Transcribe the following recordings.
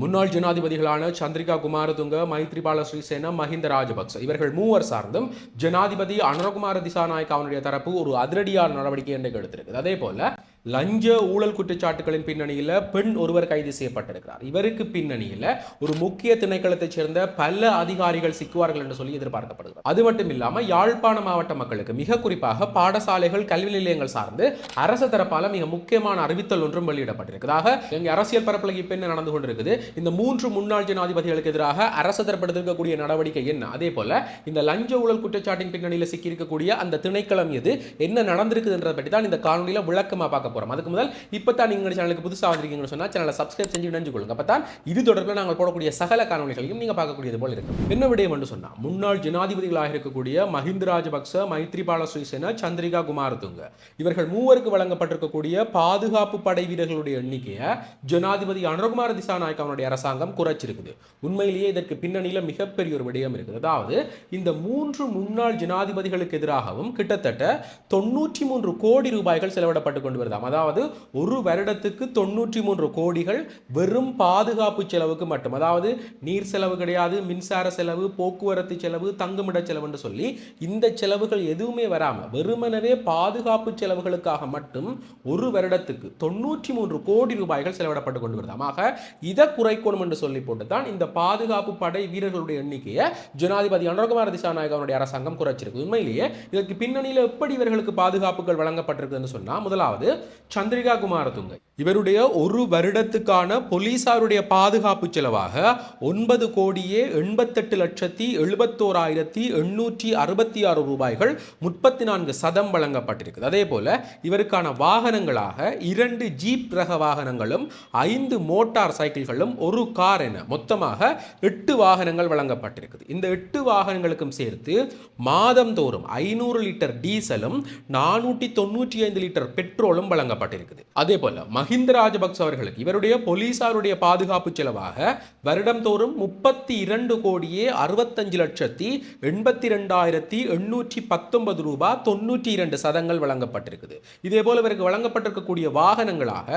முன்னாள் ஜனாதிபதிகளான சந்திரிகா குமாரதுங்க மைத்ரிபால ஸ்ரீசேன மஹிந்த ராஜபக்ச. இவர்கள் மூவர் சார்ந்தும் ஜனாதிபதி அனுரகுமார திசாநாயக்காவுடைய தரப்பு ஒரு அதிரடியான நடவடிக்கை என்று எடுத்திருக்குது. அதே போல லஞ்ச ஊழல் குற்றச்சாட்டுகளின் பின்னணியில் பெண் ஒருவர் கைது செய்யப்பட்டிருக்கிறார். இவருக்கு பின்னணியில் ஒரு முக்கிய திணைக்களத்தைச் சேர்ந்த பல அதிகாரிகள் சிக்குவார்கள் என்று சொல்லி எதிர்பார்க்கப்படுகிறது. அது மட்டும் இல்லாமல் யாழ்ப்பாண மாவட்ட மக்களுக்கு மிக குறிப்பாக பாடசாலைகள் கல்வி நிலையங்கள் சார்ந்து அரசு தரப்பால மிக முக்கியமான அறிவித்தல் ஒன்றும் வெளியிடப்பட்டிருக்கிறதாக இங்கே அரசியல் பரப்பில் இப்போ என்ன நடந்து கொண்டிருக்குது? இந்த மூன்று முன்னாள் ஜனாதிபதிகளுக்கு எதிராக அரசு தரப்படுத்திருக்கக்கூடிய நடவடிக்கை என்ன? அதே போல இந்த லஞ்ச ஊழல் குற்றச்சாட்டின் பின்னணியில் சிக்கியிருக்கக்கூடிய அந்த திணைக்களம் எது? என்ன நடந்திருக்குதுன்றதை பற்றி தான் இந்த காணொலியில் விளக்கமாக பார்க்க போகிறோம் அதுக்கு முதல் இப்போ தான் நீங்கள் சேனலுக்கு புதுசாக வந்திருக்கீங்கன்னு சொன்னால் சேனலை சப்ஸ்கிரைப் செஞ்சு நினைஞ்சு கொள்ளுங்க. அப்போ தான் இது தொடர்பில் நாங்கள் போடக்கூடிய சகல காணொலிகளையும் நீங்கள் பார்க்கக்கூடியது போல இருக்கும் என்ன விடயம் என்று சொன்னா முன்னாள் ஜனாதிபதிகளாக இருக்கக்கூடிய மஹிந்த ராஜபக்ச மைத்ரிபால சுயசேனா சந்திரிகா குமாரதுங்க. இவர்கள் மூவருக்கு வழங்கப்பட்டிருக்கக்கூடிய பாதுகாப்பு படை வீரர்களுடைய எண்ணிக்கையை ஜனாதிபதி அனுரகுமார திசாநாயக் அவனுடைய அரசாங்கம் குறைச்சிருக்குது. உண்மையிலேயே இதற்கு பின்னணியில் மிகப்பெரிய ஒரு விடயம் இருக்குது. அதாவது இந்த மூன்று முன்னாள் ஜனாதிபதிகளுக்கு எதிராகவும் கிட்டத்தட்ட தொண்ணூற்றி மூன்று கோடி ரூபாய்கள் செலவிடப்பட்டு கொண்டு வருது. வருதாம் அதாவது ஒரு வருடத்துக்கு தொண்ணூற்றி மூன்று கோடிகள் வெறும் பாதுகாப்பு செலவுக்கு மட்டும். அதாவது நீர் செலவு கிடையாது மின்சார செலவு போக்குவரத்து செலவு தங்குமிட செலவுன்னு சொல்லி இந்த செலவுகள் எதுவுமே வராமல் வெறுமனவே பாதுகாப்பு செலவுகளுக்காக மட்டும் ஒரு வருடத்துக்கு தொண்ணூற்றி மூன்று கோடி ரூபாய்கள் செலவிடப்பட்டு கொண்டு வருதாம் ஆக இதை குறைக்கணும் என்று சொல்லி போட்டு தான் இந்த பாதுகாப்பு படை வீரர்களுடைய எண்ணிக்கையை ஜனாதிபதி அனுரகுமார் திசாநாயகனுடைய அரசாங்கம் குறைச்சிருக்கு. உண்மையிலேயே இதற்கு பின்னணியில் எப்படி இவர்களுக்கு பாதுகாப்புகள் வழங்கப்பட்டிருக்குன்னு சொன்னால் முதலாவது சந்திரிகா குமாரதுங்க. இவருடைய ஒரு வருடத்துக்கான போலீசாருடைய பாதுகாப்பு செலவாக ஒன்பது கோடியே எண்பத்தெட்டு லட்சத்தி எழுபத்தோராயிரத்தி எண்ணூற்றி அறுபத்தி ஆறு ரூபாய்கள் முப்பத்தி நான்கு சதம் வழங்கப்பட்டிருக்குது. அதே போல இவருக்கான வாகனங்களாக இரண்டு ஜீப் ரக வாகனங்களும் ஐந்து மோட்டார் சைக்கிள்களும் ஒரு கார் என மொத்தமாக எட்டு வாகனங்கள் வழங்கப்பட்டிருக்குது. இந்த எட்டு வாகனங்களுக்கும் சேர்த்து மாதந்தோறும் ஐநூறு லிட்டர் டீசலும் நானூற்றி தொண்ணூற்றி ஐந்து லிட்டர் பெட்ரோலும் வழங்கப்பட்டிருக்குது. அதே போல மஹிந்த ராஜபக்ச அவர்களுக்கு இவருடைய போலீசாருடைய பாதுகாப்பு செலவாக வருடந்தோறும் முப்பத்தி இரண்டு கோடியே அறுபத்தஞ்சு லட்சத்தி எண்பத்தி ரெண்டாயிரத்தி எண்ணூற்றி பத்தொன்பது ரூபாய் தொண்ணூற்றி இரண்டு சதங்கள் வழங்கப்பட்டிருக்குது. இதே போல இவருக்கு வழங்கப்பட்டிருக்கக்கூடிய வாகனங்களாக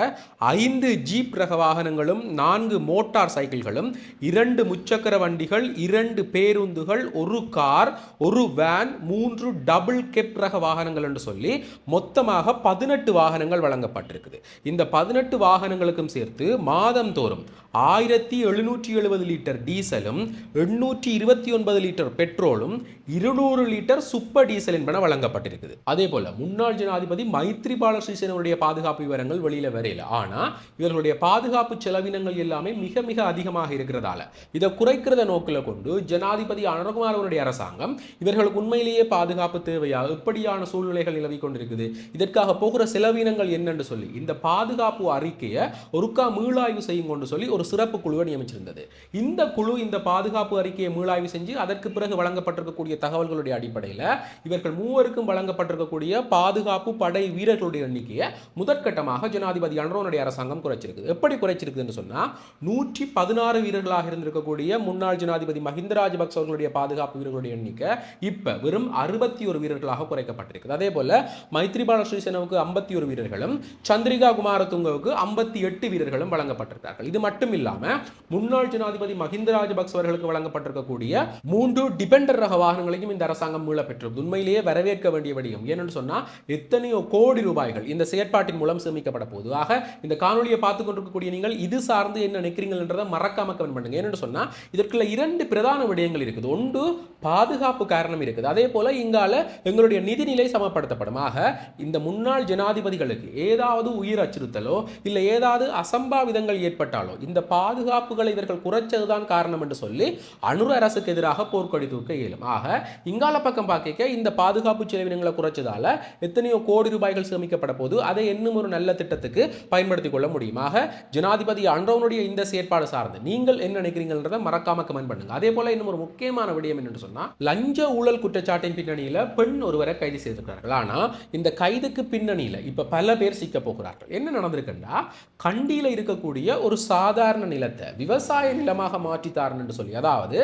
ஐந்து ஜீப் ரக வாகனங்களும் நான்கு மோட்டார் சைக்கிள்களும் இரண்டு முச்சக்கர வண்டிகள் இரண்டு பேருந்துகள் ஒரு கார் ஒரு வேன் மூன்று டபுள் கெப் ரக வாகனங்கள் என்று சொல்லி மொத்தமாக பதினெட்டு வாகனங்கள் வாகனங்கள் வழங்கப்பட்டிருக்குது. இந்த பதினெட்டு வாகனங்களுக்கும் சேர்த்து மாதந்தோறும் ஆயிரத்தி எழுநூற்றி எழுபது லிட்டர் டீசலும் எண்ணூற்றி இருபத்தி ஒன்பது லிட்டர் பெட்ரோலும் இருநூறு லிட்டர் சுப்பர் டீசல் என்பன வழங்கப்பட்டிருக்குது. அதே போல முன்னாள் ஜனாதிபதி மைத்ரிபால ஸ்ரீசேனனுடைய பாதுகாப்பு விவரங்கள் வெளியில வரையில. ஆனா இவர்களுடைய பாதுகாப்பு செலவினங்கள் எல்லாமே மிக மிக அதிகமாக இருக்கிறதால இதை குறைக்கிறத நோக்கில் கொண்டு ஜனாதிபதி அனுரகுமார் அவருடைய அரசாங்கம் இவர்களுக்கு உண்மையிலேயே பாதுகாப்பு தேவையா எப்படியான சூழ்நிலைகள் நிலவி கொண்டிருக்குது இதற்காக போகிற செலவினங்கள் என்னன்னு சொல்லி இந்த பாதுகாப்பு அறிக்கையை ஒருக்கா மீளாய்வு செய்யும் கொண்டு சொல்லி ஒரு சிறப்பு குழுவை நியமிச்சிருந்தது. இந்த குழு இந்த பாதுகாப்பு அறிக்கையை மீளாய்வு செஞ்சு அதற்கு பிறகு வழங்கப்பட்டிருக்கக்கூடிய தகவல்களுடைய அடிப்படையில் இவர்கள் மூவருக்கும் வழங்கப்பட்டிருக்கக்கூடிய பாதுகாப்பு படை வீரர்களுடைய எண்ணிக்கையை முதற்கட்டமாக ஜனாதிபதி அன்ரோனுடைய அரசாங்கம் குறைச்சிருக்குது. எப்படி குறைச்சிருக்குதுன்னு சொன்னால் நூற்றி பதினாறு வீரர்களாக இருந்திருக்கக்கூடிய முன்னாள் ஜனாதிபதி மஹிந்த ராஜபக்ச அவர்களுடைய பாதுகாப்பு வீரர்களுடைய எண்ணிக்கை இப்போ வெறும் அறுபத்தி ஒரு வீரர்களாக குறைக்கப்பட்டிருக்குது. அதே போல மைத்ரிபால ஸ்ரீசேனவுக்கு ஐம்பத்தி ஒரு வீரர்கள். வீரர்களும் சந்திரிகா குமாரதுங்கவுக்கு ஐம்பத்தி எட்டு வீரர்களும் வழங்கப்பட்டிருக்கிறார்கள். இது மட்டும் இல்லாமல் முன்னாள் ஜனாதிபதி மஹிந்த ராஜபக்ச அவர்களுக்கு வழங்கப்பட்டிருக்கக்கூடிய மூன்று டிபெண்டர் ரக வாகனங்களையும் இந்த அரசாங்கம் மீள பெற்றது. உண்மையிலேயே வரவேற்க வேண்டிய வடிவம் ஏன்னு சொன்னால் எத்தனையோ கோடி ரூபாய்கள் இந்த செயற்பாட்டின் மூலம் சேமிக்கப்பட போதுவாக இந்த காணொலியை பார்த்து கொண்டிருக்கக்கூடிய நீங்கள் இது சார்ந்து என்ன நினைக்கிறீங்கன்றதை மறக்காம கமெண்ட் பண்ணுங்க. ஏன்னு சொன்னால் இதற்குள்ள இரண்டு பிரதான விடயங்கள் இருக்குது. ஒன்று பாதுகாப்பு காரணம் இருக்குது. அதே போல இங்கால எங்களுடைய நிதிநிலை சமப்படுத்தப்படும். ஆக இந்த முன்னாள் ஜனாதிபதிகள் ஜனாதிபதிகளுக்கு ஏதாவது உயிர் அச்சுறுத்தலோ இல்லை ஏதாவது அசம்பாவிதங்கள் ஏற்பட்டாலோ இந்த பாதுகாப்புகளை இவர்கள் குறைச்சதுதான் காரணம் என்று சொல்லி அனுர அரசுக்கு எதிராக போர்க்கொடி தூக்க இயலும். ஆக இங்கால பக்கம் பார்க்க இந்த பாதுகாப்பு செலவினங்களை குறைச்சதால எத்தனையோ கோடி ரூபாய்கள் சேமிக்கப்பட போது அதை இன்னும் ஒரு நல்ல திட்டத்துக்கு பயன்படுத்திக் கொள்ள முடியுமாக ஜனாதிபதி அன்றவனுடைய இந்த செயற்பாடு சார்ந்து நீங்கள் என்ன நினைக்கிறீங்கன்றத மறக்காம கமெண்ட் பண்ணுங்க. அதே போல இன்னும் ஒரு முக்கியமான விடயம் என்னன்னு சொன்னா லஞ்ச ஊழல் குற்றச்சாட்டின் பின்னணியில பெண் ஒருவரை கைது செய்திருக்கிறார்கள். ஆனா இந்த கைதுக்கு பின்னணியில இப்ப பல பல பேர் சிக்க போகிறார்கள். என்ன நடந்திருக்குன்னா கண்டியில் இருக்கக்கூடிய ஒரு சாதாரண நிலத்தை விவசாய நிலமாக மாற்றித்தாரன் என்று சொல்லி அதாவது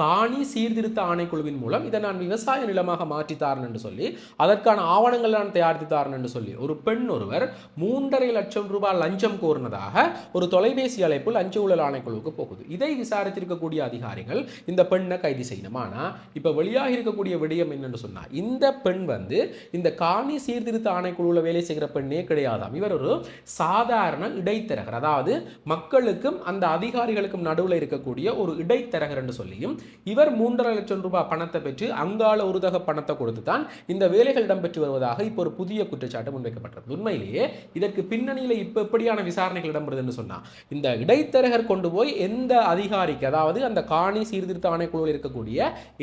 காணி சீர்திருத்த ஆணைக்குழுவின் மூலம் இதை நான் விவசாய நிலமாக மாற்றித்தாரன் என்று சொல்லி அதற்கான ஆவணங்கள் நான் தயாரித்து தாரன் என்று சொல்லி ஒரு பெண் ஒருவர் மூன்றரை லட்சம் ரூபாய் லஞ்சம் கோரினதாக ஒரு தொலைபேசி அழைப்பு லஞ்ச ஊழல் ஆணைக்குழுவுக்கு போகுது. இதை விசாரித்திருக்கக்கூடிய அதிகாரிகள் இந்த பெண்ணை கைது செய்யணும். ஆனால் இப்போ வெளியாக இருக்கக்கூடிய விடயம் என்னென்னு சொன்னால் இந்த பெண் வந்து இந்த காணி சீர்திருத்த ஆணைக்குழுவில் வேலை செய்கிற பெண் பெண்ணே கிடையாதாம். இவர் ஒரு சாதாரண இடைத்தரகர். அதாவது மக்களுக்கும் அந்த அதிகாரிகளுக்கும் நடுவில் இருக்கக்கூடிய ஒரு இடைத்தரகர் என்று சொல்லியும் இவர் மூன்றரை லட்சம் ரூபாய் பணத்தை பெற்று அங்காள உருதக பணத்தை கொடுத்து தான் இந்த வேலைகள் இடம்பெற்று வருவதாக இப்போ ஒரு புதிய குற்றச்சாட்டு முன்வைக்கப்பட்டது உண்மையிலேயே இதற்கு பின்னணியில் இப்போ எப்படியான விசாரணைகள் இடம்பெறுதுன்னு சொன்னால் இந்த இடைத்தரகர் கொண்டு போய் எந்த அதிகாரிக்கு அதாவது அந்த காணி சீர்திருத்த ஆணைக்குழுவில் இருக்கக்கூடிய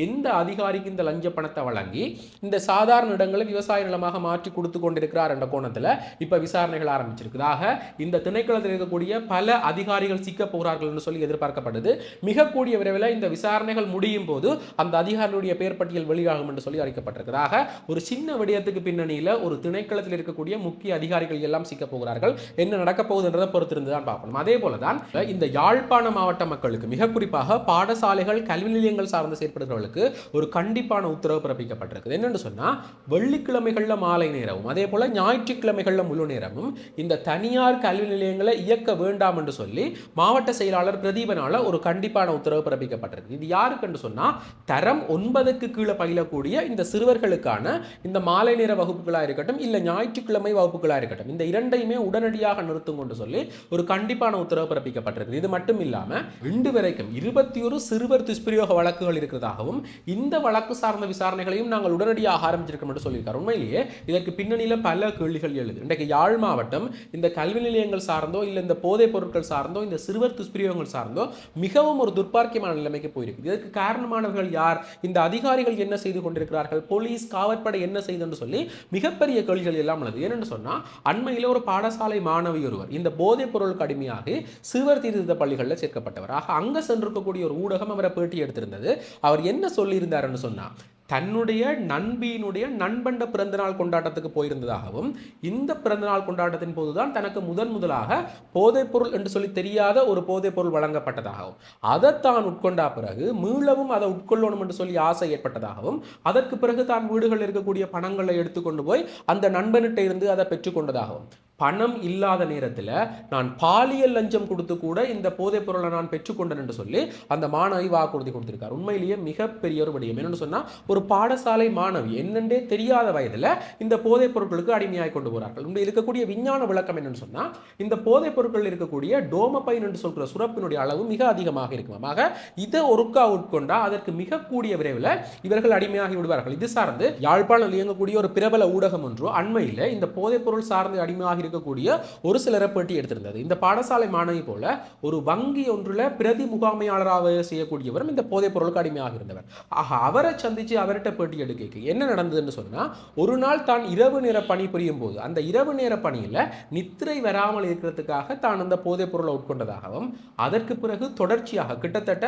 எந்த அதிகாரிக்கு இந்த லஞ்ச பணத்தை வழங்கி இந்த சாதாரண இடங்களை விவசாய நிலமாக மாற்றி கொடுத்து கொண்டிருக்கிறார் என்ற கோணத்தில் இப்போ விசாரணைகள் ஆரம்பிச்சிருக்குதாக இந்த திணைக்களத்தில் இருக்கக்கூடிய பல அதிகாரிகள் சிக்க போகிறார்கள் என்று சொல்லி எதிர்பார்க்கப்படுது. மிக கூடிய விரைவில் இந்த விசாரணைகள் முடியும் போது அந்த அதிகாரிகளுடைய பெயர் பட்டியல் வெளியாகும் என்று சொல்லி அறிக்கப்பட்டிருக்கிறதாக ஒரு சின்ன விடயத்துக்கு பின்னணியில் ஒரு திணைக்களத்தில் இருக்கக்கூடிய முக்கிய அதிகாரிகள் எல்லாம் சிக்க போகிறார்கள். என்ன நடக்க போகுதுன்றதை பொறுத்திருந்து தான் பார்க்கணும். அதே போல தான் இந்த யாழ்ப்பாண மாவட்ட மக்களுக்கு மிக குறிப்பாக பாடசாலைகள் கல்வி நிலையங்கள் சார்ந்து செயற்படுகிறவர்களுக்கு ஒரு கண்டிப்பான உத்தரவு பிறப்பிக்கப்பட்டிருக்குது. என்னென்னு சொன்னால் வெள்ளிக்கிழமைகளில் மாலை நேரமும் அதே போல் ஞாயிற்றுக்கிழமை ஞாயிற்றுக்கிழமைகளில் முழு நேரமும் இந்த தனியார் கல்வி நிலையங்களை இயக்க வேண்டாம் என்று சொல்லி மாவட்ட செயலாளர் பிரதீபனால ஒரு கண்டிப்பான உத்தரவு பிறப்பிக்கப்பட்டிருக்கு. இது யாருக்குன்னு சொன்னா தரம் ஒன்பதுக்கு கீழே பயிலக்கூடிய இந்த சிறுவர்களுக்கான இந்த மாலை நேர வகுப்புகளாக இருக்கட்டும் இல்லை ஞாயிற்றுக்கிழமை வகுப்புகளாக இருக்கட்டும் இந்த இரண்டையுமே உடனடியாக நிறுத்தும் கொண்டு சொல்லி ஒரு கண்டிப்பான உத்தரவு பிறப்பிக்கப்பட்டிருக்கு. இது மட்டும் இல்லாமல் இன்று வரைக்கும் இருபத்தி ஒரு சிறுவர் துஷ்பிரயோக வழக்குகள் இருக்கிறதாகவும் இந்த வழக்கு சார்ந்த விசாரணைகளையும் நாங்கள் உடனடியாக ஆரம்பிச்சிருக்கோம் என்று சொல்லியிருக்கார். உண்மையிலேயே இதற்கு பின்னணியில் பல கேள்விகள் எழுது இன்றைக்கு யாழ் மாவட்டம் இந்த கல்வி நிலையங்கள் சார்ந்தோ இல்லை இந்த போதைப் பொருட்கள் சார்ந்தோ இந்த சிறுவர் துஷ்பிரயோகங்கள் சார்ந்தோ மிகவும் ஒரு துர்ப்பார்க்கியமான நிலைமைக்கு போயிருக்கு இதற்கு காரணமானவர்கள் யார்? இந்த அதிகாரிகள் என்ன செய்து கொண்டிருக்கிறார்கள்? போலீஸ் காவற்படை என்ன செய்துன்னு சொல்லி மிகப்பெரிய கேள்விகள் எல்லாம் உள்ளது. ஏனென்று சொன்னால் அண்மையில் ஒரு பாடசாலை மாணவி ஒருவர் இந்த போதைப் பொருள் கடுமையாக சிறுவர் தீர்த்த பள்ளிகளில் சேர்க்கப்பட்டவர். ஆக அங்கே சென்றிருக்கக்கூடிய ஒரு ஊடகம் அவரை பேட்டி எடுத்திருந்தது. அவர் என்ன சொல்லியிருந்தாருன்னு சொன்னா தன்னுடைய நண்பியினுடைய நண்பண்ட பிறந்தநாள் கொண்டாட்டத்துக்கு போயிருந்ததாகவும் இந்த பிறந்தநாள் கொண்டாட்டத்தின் போதுதான் தனக்கு முதன் முதலாக போதைப்பொருள் என்று சொல்லி தெரியாத ஒரு போதைப்பொருள் வழங்கப்பட்டதாகவும் அதை தான் உட்கொண்டா பிறகு மீளவும் அதை உட்கொள்ளணும் என்று சொல்லி ஆசை ஏற்பட்டதாகவும் அதற்கு பிறகு தான் வீடுகளில் இருக்கக்கூடிய பணங்களை எடுத்துக்கொண்டு போய் அந்த நண்பனிட்ட இருந்து அதை பெற்றுக்கொண்டதாகவும் பணம் இல்லாத நேரத்தில் நான் பாலியல் லஞ்சம் கொடுத்து கூட இந்த போதைப் பொருளை நான் பெற்றுக்கொண்டேன் என்று சொல்லி அந்த மாணவி வாக்குறுதி கொடுத்திருக்கார். உண்மையிலேயே மிகப்பெரிய ஒரு விடயம். என்னென்னு சொன்னால் ஒரு பாடசாலை மாணவி என்னென்றே தெரியாத வயதில் இந்த போதைப் பொருட்களுக்கு அடிமையாய் கொண்டு போகிறார்கள் உண்மை இருக்கக்கூடிய விஞ்ஞான விளக்கம் என்னன்னு சொன்னால் இந்த போதைப் பொருட்கள் இருக்கக்கூடிய டோமபைன் என்று சொல்கிற சுரப்பினுடைய அளவு மிக அதிகமாக இருக்குமாம் ஆக இதை ஒருக்கா உட்கொண்டா அதற்கு மிக கூடிய விரைவில் இவர்கள் அடிமையாகி விடுவார்கள். இது சார்ந்து யாழ்ப்பாணம் இயங்கக்கூடிய ஒரு பிரபல ஊடகம் ஒன்று அண்மையில் இந்த போதைப் பொருள் சார்ந்து அடிமையாக இருக்கக்கூடிய ஒரு சிலரை பேட்டி எடுத்திருந்தது. இந்த பாடசாலை மாணவி போல ஒரு வங்கி ஒன்றில் பிரதி முகாமையாளராக செய்யக்கூடியவரும் இந்த போதைப் பொருளுக்கு அடிமையாக இருந்தவர். ஆக அவரை சந்தித்து அவர்கிட்ட பேட்டி எடுக்க என்ன நடந்ததுன்னு சொன்னால் ஒரு நாள் தான் இரவு நேர பணி புரியும் போது அந்த இரவு நேர பணியில் நித்திரை வராமல் இருக்கிறதுக்காக தான் அந்த போதைப் பொருளை உட்கொண்டதாகவும் அதற்கு பிறகு தொடர்ச்சியாக கிட்டத்தட்ட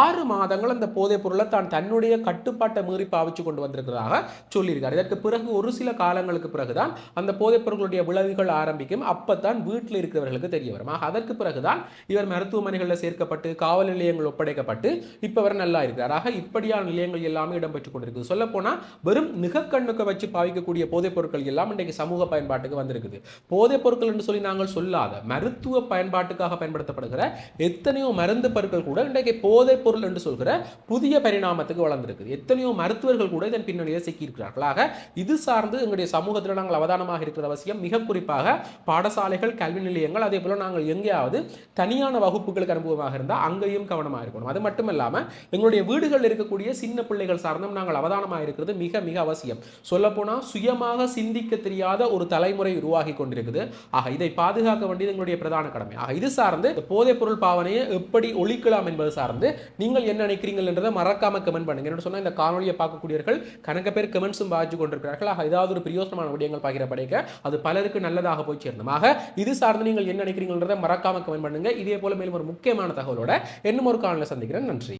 ஆறு மாதங்கள் அந்த போதைப் பொருளை தான் தன்னுடைய கட்டுப்பாட்டை மீறி பாவிச்சு கொண்டு வந்திருக்கிறதாக சொல்லியிருக்கார். இதற்கு பிறகு ஒரு சில காலங்களுக்கு பிறகுதான் அந்த போதைப் பொருளுடைய விளைவுகள் ஆரம்பிக்கும். அப்பதான் வீட்டில் இருக்கிறவர்களுக்கு தெரிய வரும். ஆக அதற்கு பிறகுதான் இவர் மருத்துவமனைகளில் சேர்க்கப்பட்டு காவல் நிலையங்கள் ஒப்படைக்கப்பட்டு இப்போ அவர் நல்லா இருக்கிறார். ஆக இப்படியான நிலையங்கள் எல்லாமே இடம்பெற்றுக் கொண்டிருக்குது. சொல்லப்போனால் வெறும் நிகக்கண்ணுக்கு வச்சு பாவிக்கக்கூடிய போதைப் பொருட்கள் எல்லாம் இன்றைக்கு சமூக பயன்பாட்டுக்கு வந்திருக்குது. போதைப் பொருட்கள் என்று சொல்லி நாங்கள் சொல்லாத மருத்துவ பயன்பாட்டுக்காக பயன்படுத்தப்படுகிற எத்தனையோ மருந்து பொருட்கள் கூட இன்றைக்கு போதைப் பொருள் என்று சொல்கிற புதிய பரிணாமத்துக்கு வளர்ந்திருக்குது. எத்தனையோ மருத்துவர்கள் கூட இதன் பின்னணியில் சிக்கியிருக்கிறார்கள். ஆக இது சார்ந்து எங்களுடைய சமூகத்தில் நாங்கள் அவதானமாக இருக்கிற அவசியம் மிக குறிப்பாக பாடசாலைகள் கல்வி நிலையங்கள் அதே போல நாங்கள் எங்கேயாவது தனியான வகுப்புகளுக்கு அனுபவமாக இருந்தால் அங்கேயும் கவனமாக இருக்கணும். அது மட்டும் இல்லாமல் எங்களுடைய வீடுகளில் இருக்கக்கூடிய சின்ன பிள்ளைகள் சார்ந்தும் நாங்கள் அவதானமாக இருக்கிறது மிக மிக அவசியம். சொல்லப்போனால் சுயமாக சிந்திக்க தெரியாத ஒரு தலைமுறை உருவாகி கொண்டிருக்குது. ஆக இதை பாதுகாக்க வேண்டியது எங்களுடைய பிரதான கடமை. ஆக இது சார்ந்து போதைப் பொருள் பாவனையை எப்படி ஒழிக்கலாம் என்பது சார்ந்து நீங்கள் என்ன நினைக்கிறீர்கள் என்றதை மறக்காம கமெண்ட் பண்ணுங்க. என்ன சொன்னால் இந்த காணொலியை பார்க்கக்கூடியவர்கள் கணக்க பேர் கமெண்ட்ஸும் பாதிச்சு கொண்டிருக்கிறார்கள். ஆக ஏதாவது ஒரு பிரயோசனமான விடயங்கள் பார்க்கிற படைக்க அது பலருக்கு நல்ல நல்லதாக போய் சேர்ந்தோம் ஆக இது சார்ந்து நீங்கள் என்ன நினைக்கிறீங்கன்றதை மறக்காம கமெண்ட் பண்ணுங்க. இதே போல மேலும் ஒரு முக்கியமான தகவலோட இன்னும் ஒரு காலையில் சந்திக்கிறேன். நன்றி.